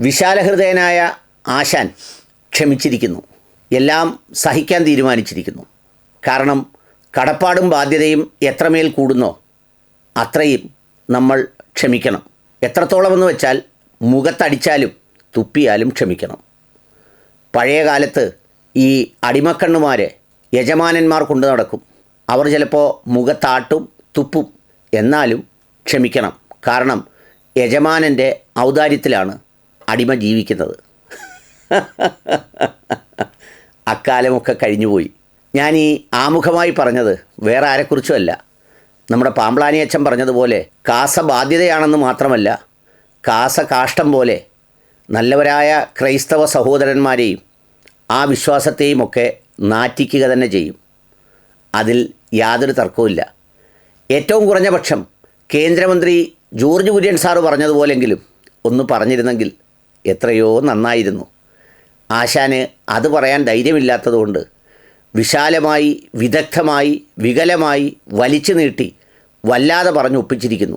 വിശാലഹൃദയനായ ആശാൻ ക്ഷമിച്ചിരിക്കുന്നു. എല്ലാം സഹിക്കാൻ തീരുമാനിച്ചിരിക്കുന്നു. കാരണം കടപ്പാടും ബാധ്യതയും എത്രമേൽ കൂടുന്നോ അത്രയും നമ്മൾ ക്ഷമിക്കണം. എത്രത്തോളമെന്ന് വെച്ചാൽ മുഖത്തടിച്ചാലും തുപ്പിയാലും ക്ഷമിക്കണം. പഴയ കാലത്ത് ഈ അടിമക്കണ്ണുമാർ യജമാനന്മാർ കൊണ്ടു നടക്കും. അവർ ചിലപ്പോൾ മുഖത്താട്ടും തുപ്പും എന്നാലും ക്ഷമിക്കണം. കാരണം യജമാനന്റെ ഔദാര്യത്തിലാണ് അടിമ ജീവിക്കുന്നത്. അക്കാലമൊക്കെ കഴിഞ്ഞുപോയി. ഞാൻ ഈ ആമുഖമായി പറഞ്ഞത് വേറെ ആരെക്കുറിച്ചുമല്ല നമ്മുടെ പാമ്പ്ളാനി അച്ഛൻ പറഞ്ഞതുപോലെ കാസ ബാധ്യതയാണെന്ന് മാത്രമല്ല കാസ കാഷ്ടം പോലെ നല്ലവരായ ക്രൈസ്തവ സഹോദരന്മാരെയും ആ വിശ്വാസത്തെയും ഒക്കെ നാറ്റിക്കുക തന്നെ ചെയ്യും. അതിൽ യാതൊരു തർക്കവുമില്ല ഏറ്റവും കുറഞ്ഞ പക്ഷം കേന്ദ്രമന്ത്രി ജോർജ് കുര്യൻ സാറ് പറഞ്ഞതുപോലെങ്കിലും ഒന്ന് പറഞ്ഞിരുന്നെങ്കിൽ എത്രയോ നന്നായിരുന്നു. ആശാന് അത് പറയാൻ ധൈര്യമില്ലാത്തതുകൊണ്ട് വിശാലമായി വിദഗ്ധമായി വികലമായി വലിച്ചു നീട്ടി വല്ലാതെ പറഞ്ഞു ഒപ്പിച്ചിരിക്കുന്നു.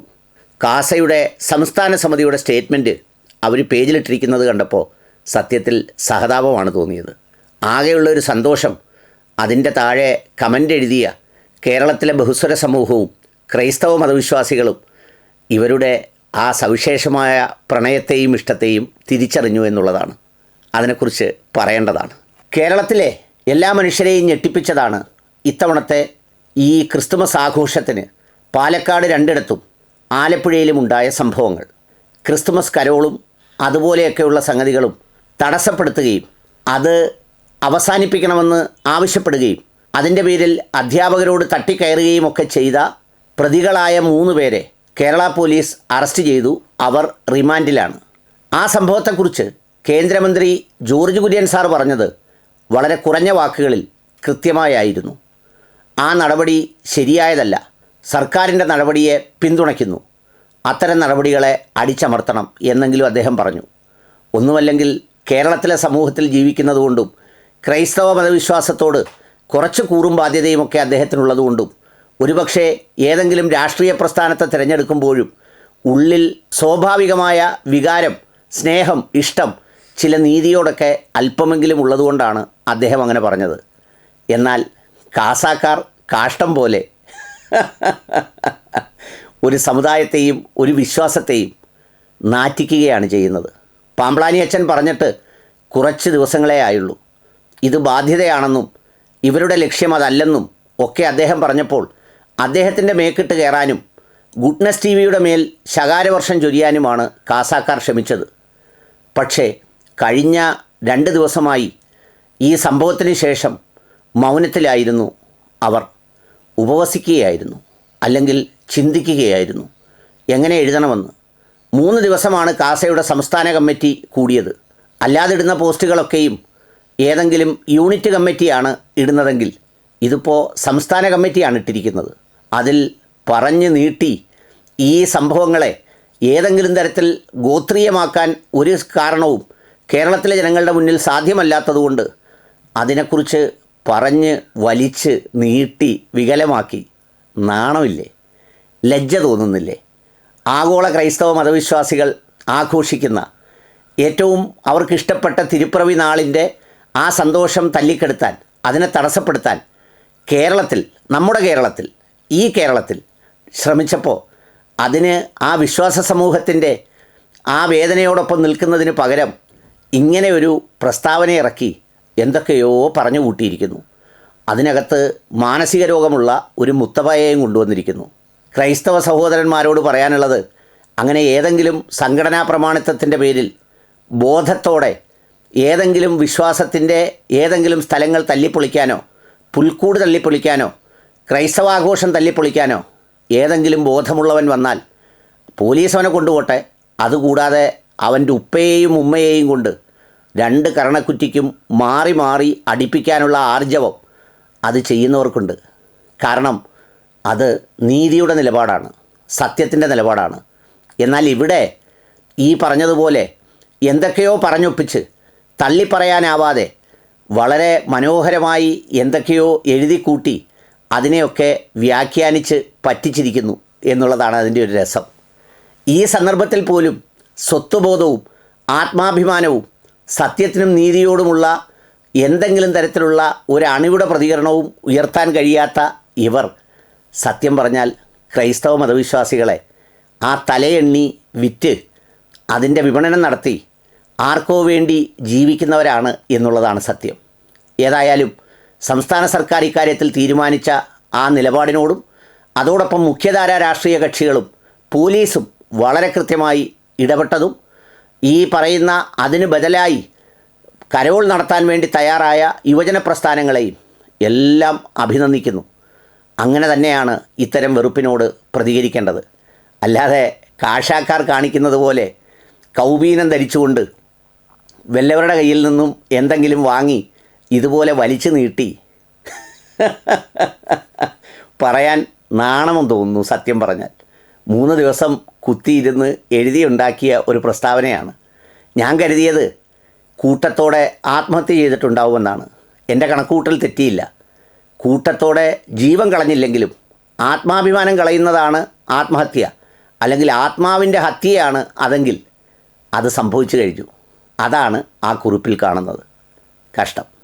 കാസയുടെ സംസ്ഥാന സമിതിയുടെ സ്റ്റേറ്റ്മെന്റ് അവർ പേജിലിട്ടിരിക്കുന്നത് കണ്ടപ്പോൾ സത്യത്തിൽ സഹതാപമാണ് തോന്നിയത്. ആകെയുള്ളൊരു സന്തോഷം അതിന്റെ താഴെ കമന്റ് എഴുതിയ കേരളത്തിലെ ബഹുസ്വര സമൂഹവും ക്രൈസ്തവ മതവിശ്വാസികളും ഇവരുടെ ആ സവിശേഷമായ പ്രണയത്തെയും ഇഷ്ടത്തെയും തിരിച്ചറിഞ്ഞു എന്നുള്ളതാണ്. അതിനെക്കുറിച്ച് പറയേണ്ടതാണ്. കേരളത്തിലെ എല്ലാ മനുഷ്യരെയും ഞെട്ടിപ്പിച്ചതാണ് ഇത്തവണത്തെ ഈ ക്രിസ്തുമസ് ആഘോഷത്തിന് പാലക്കാട് രണ്ടിടത്തും ആലപ്പുഴയിലും ഉണ്ടായ സംഭവങ്ങൾ. ക്രിസ്തുമസ് കരോളും അതുപോലെയൊക്കെയുള്ള സംഗതികളും തടസ്സപ്പെടുത്തുകയും അത് അവസാനിപ്പിക്കണമെന്ന് ആവശ്യപ്പെടുകയും അതിന്റെ പേരിൽ അധ്യാപകരോട് തട്ടിക്കയറുകയും ഒക്കെ ചെയ്ത പ്രതികളായ മൂന്ന് പേരെ കേരള പോലീസ് അറസ്റ്റ് ചെയ്തു. അവർ റിമാൻഡിലാണ്. ആ സംഭവത്തെക്കുറിച്ച് കേന്ദ്രമന്ത്രി ജോർജ് കുര്യൻ സാർ പറഞ്ഞത് വളരെ കുറഞ്ഞ വാക്കുകളിൽ കൃത്യമായായിരുന്നു. ആ നടപടി ശരിയായതല്ല. സർക്കാരിന്റെ നടപടിയെ പിന്തുണയ്ക്കുന്നു. അത്തരം നടപടികളെ അടിച്ചമർത്തണം എന്നെങ്കിലും അദ്ദേഹം പറഞ്ഞു. ഒന്നുമല്ലെങ്കിൽ കേരളത്തിലെ സമൂഹത്തിൽ ജീവിക്കുന്നതുകൊണ്ടും ക്രൈസ്തവ മതവിശ്വാസത്തോട് കുറച്ച് കൂറും ബാധ്യതയുമൊക്കെ അദ്ദേഹത്തിനുള്ളതുകൊണ്ടും ഒരുപക്ഷെ ഏതെങ്കിലും രാഷ്ട്രീയ പ്രസ്ഥാനത്തെ തിരഞ്ഞെടുക്കുമ്പോഴും ഉള്ളിൽ സ്വാഭാവികമായ വികാരം സ്നേഹം ഇഷ്ടം ചില നീതിയോടൊക്കെ അല്പമെങ്കിലും ഉള്ളതുകൊണ്ടാണ് അദ്ദേഹം അങ്ങനെ പറഞ്ഞത്. എന്നാൽ കാസാക്കാർ കാഷ്ടം പോലെ ഒരു സമുദായത്തെയും ഒരു വിശ്വാസത്തെയും നാറ്റിക്കുകയാണ് ചെയ്യുന്നത്. പാമ്പളാനി അച്ഛൻ പറഞ്ഞിട്ട് കുറച്ച് ദിവസങ്ങളേ ആയുള്ളൂ. ഇത് ബാധ്യതയാണെന്നും ഇവരുടെ ലക്ഷ്യം അതല്ലെന്നും ഒക്കെ അദ്ദേഹം പറഞ്ഞപ്പോൾ അദ്ദേഹത്തിന്റെ മേക്കിട്ട് കയറാനും ഗുഡ്നസ് ടി വിയുടെ മേൽ ശകാരവർഷം ചൊരിയാനുമാണ് കാസാക്കാർ ശ്രമിച്ചത്. പക്ഷേ കഴിഞ്ഞ രണ്ട് ദിവസമായി ഈ സംഭവത്തിന് ശേഷം മൗനത്തിലായിരുന്നു അവർ. ഉപവസിക്കുകയായിരുന്നു. അല്ലെങ്കിൽ ചിന്തിക്കുകയായിരുന്നു. എങ്ങനെ എഴുതണമെന്ന്. മൂന്ന് ദിവസമാണ് കാസയുടെ സംസ്ഥാന കമ്മിറ്റി കൂടിയത്. അല്ലാതെ ഇടുന്ന പോസ്റ്റുകളൊക്കെയും ഏതെങ്കിലും യൂണിറ്റ് കമ്മിറ്റിയാണ് ഇടുന്നതെങ്കിൽ ഇതിപ്പോൾ സംസ്ഥാന കമ്മിറ്റിയാണ് ഇട്ടിരിക്കുന്നത്. അതിൽ പറഞ്ഞു നീട്ടി ഈ സംഭവങ്ങളെ ഏതെങ്കിലും തരത്തിൽ ഗോത്രീയമാക്കാൻ ഒരു കാരണവും കേരളത്തിലെ ജനങ്ങളുടെ മുന്നിൽ സാധ്യമല്ലാത്തതുകൊണ്ട് അതിനെക്കുറിച്ച് പറഞ്ഞ് വലിച്ച് നീട്ടി വികലമാക്കി. നാണമില്ലേ? ലജ്ജ തോന്നുന്നില്ലേ? ആഗോള ക്രൈസ്തവ മതവിശ്വാസികൾ ആഘോഷിക്കുന്ന ഏറ്റവും അവർക്കിഷ്ടപ്പെട്ട തിരുപ്പിറവി നാളിന്റെ ആ സന്തോഷം തല്ലിക്കെടുത്താൻ അതിനെ തടസ്സപ്പെടുത്താൻ കേരളത്തിൽ നമ്മുടെ കേരളത്തിൽ ഈ കേരളത്തിൽ ശ്രമിച്ചപ്പോൾ അതിന് ആ വിശ്വാസ സമൂഹത്തിന്റെ ആ വേദനയോടൊപ്പം നിൽക്കുന്നതിന് പകരം ഇങ്ങനെ ഒരു പ്രസ്താവന ഇറക്കി എന്തൊക്കെയോ പറഞ്ഞു കൂട്ടിയിരിക്കുന്നു. അതിനകത്ത് മാനസിക രോഗമുള്ള ഒരു മുത്തപ്പയെയും കൊണ്ടുവന്നിരിക്കുന്നു. ക്രൈസ്തവ സഹോദരന്മാരോട് പറയാനുള്ളത് അങ്ങനെ ഏതെങ്കിലും സംഘടനാ പ്രമാണിത്വത്തിന്റെ പേരിൽ ബോധത്തോടെ ഏതെങ്കിലും വിശ്വാസത്തിന്റെ ഏതെങ്കിലും സ്ഥലങ്ങൾ തല്ലിപ്പൊളിക്കാനോ പുൽക്കൂട് തല്ലിപ്പൊളിക്കാനോ ക്രൈസ്തവാഘോഷം തല്ലിപ്പൊളിക്കാനോ ഏതെങ്കിലും ബോധമുള്ളവൻ വന്നാൽ പോലീസ് അവനെ കൊണ്ടുപോട്ടെ. അതുകൂടാതെ അവന്റെ ഉപ്പയെയും ഉമ്മയെയും കൊണ്ട് രണ്ട് കരണക്കുറ്റിക്കും മാറി മാറി അടിപ്പിക്കാനുള്ള ആർജവം അത് ചെയ്യുന്നവർക്കുണ്ട്. കാരണം അത് നീതിയുടെ നിലപാടാണ് സത്യത്തിന്റെ നിലപാടാണ്. എന്നാൽ ഇവിടെ ഈ പറഞ്ഞതുപോലെ എന്തൊക്കെയോ പറഞ്ഞൊപ്പിച്ച് തള്ളിപ്പറയാനാവാതെ വളരെ മനോഹരമായി എന്തൊക്കെയോ എഴുതിക്കൂട്ടി അതിനെയൊക്കെ വ്യാഖ്യാനിച്ച് പറ്റിച്ചിരിക്കുന്നു എന്നുള്ളതാണ് അതിന്റെ ഒരു രസം. ഈ സന്ദർഭത്തിൽ പോലും സ്വത്വബോധവും ആത്മാഭിമാനവും സത്യത്തിനും നീതിയോടുമുള്ള എന്തെങ്കിലും തരത്തിലുള്ള ഒരു അണിയുടെ പ്രതികരണവും ഉയർത്താൻ കഴിയാത്ത ഇവർ. സത്യം പറഞ്ഞാൽ ക്രൈസ്തവ മതവിശ്വാസികളെ ആ തലയെണ്ണി വിറ്റ് അതിന്റെ വിപണനം നടത്തി ആർക്കോ വേണ്ടി ജീവിക്കുന്നവരാണ് എന്നുള്ളതാണ് സത്യം. ഏതായാലും സംസ്ഥാന സർക്കാർ ഇക്കാര്യത്തിൽ തീരുമാനിച്ച ആ നിലപാടിനോടും അതോടൊപ്പം മുഖ്യധാര രാഷ്ട്രീയ കക്ഷികളും പോലീസും വളരെ കൃത്യമായി ഇടപെട്ടതും ഈ പറയുന്ന അതിന് ബദലായി കരോൾ നടത്താൻ വേണ്ടി തയ്യാറായ യുവജന പ്രസ്ഥാനങ്ങളെയും എല്ലാം അഭിനന്ദിക്കുന്നു. അങ്ങനെ തന്നെയാണ് ഇത്തരം വെറുപ്പിനോട് പ്രതികരിക്കേണ്ടത്. അല്ലാതെ കാഷാക്കാർ കാണിക്കുന്നത് പോലെ കൗബീനം ധരിച്ചുകൊണ്ട് വല്ലവരുടെ കയ്യിൽ നിന്നും എന്തെങ്കിലും വാങ്ങി ഇതുപോലെ വലിച്ചു നീട്ടി പറയാൻ നാണമെന്ന് തോന്നുന്നു സത്യം പറഞ്ഞാൽ. മൂന്ന് ദിവസം കുത്തിയിരുന്ന് എഴുതിയുണ്ടാക്കിയ ഒരു പ്രസ്താവനയാണ്. ഞാൻ കരുതിയത് കൂട്ടത്തോടെ ആത്മഹത്യ ചെയ്തിട്ടുണ്ടാവുമെന്നാണ്. എന്റെ കണക്കൂട്ടൽ തെറ്റിയില്ല. കൂട്ടത്തോടെ ജീവൻ കളഞ്ഞില്ലെങ്കിലും ആത്മാഭിമാനം കളയുന്നതാണ് ആത്മഹത്യ. അല്ലെങ്കിൽ ആത്മാവിന്റെ ഹത്യയാണ് അതെങ്കിൽ അത് സംഭവിച്ചു കഴിഞ്ഞു. അതാണ് ആ കുറിപ്പിൽ കാണുന്നത്. കഷ്ടം.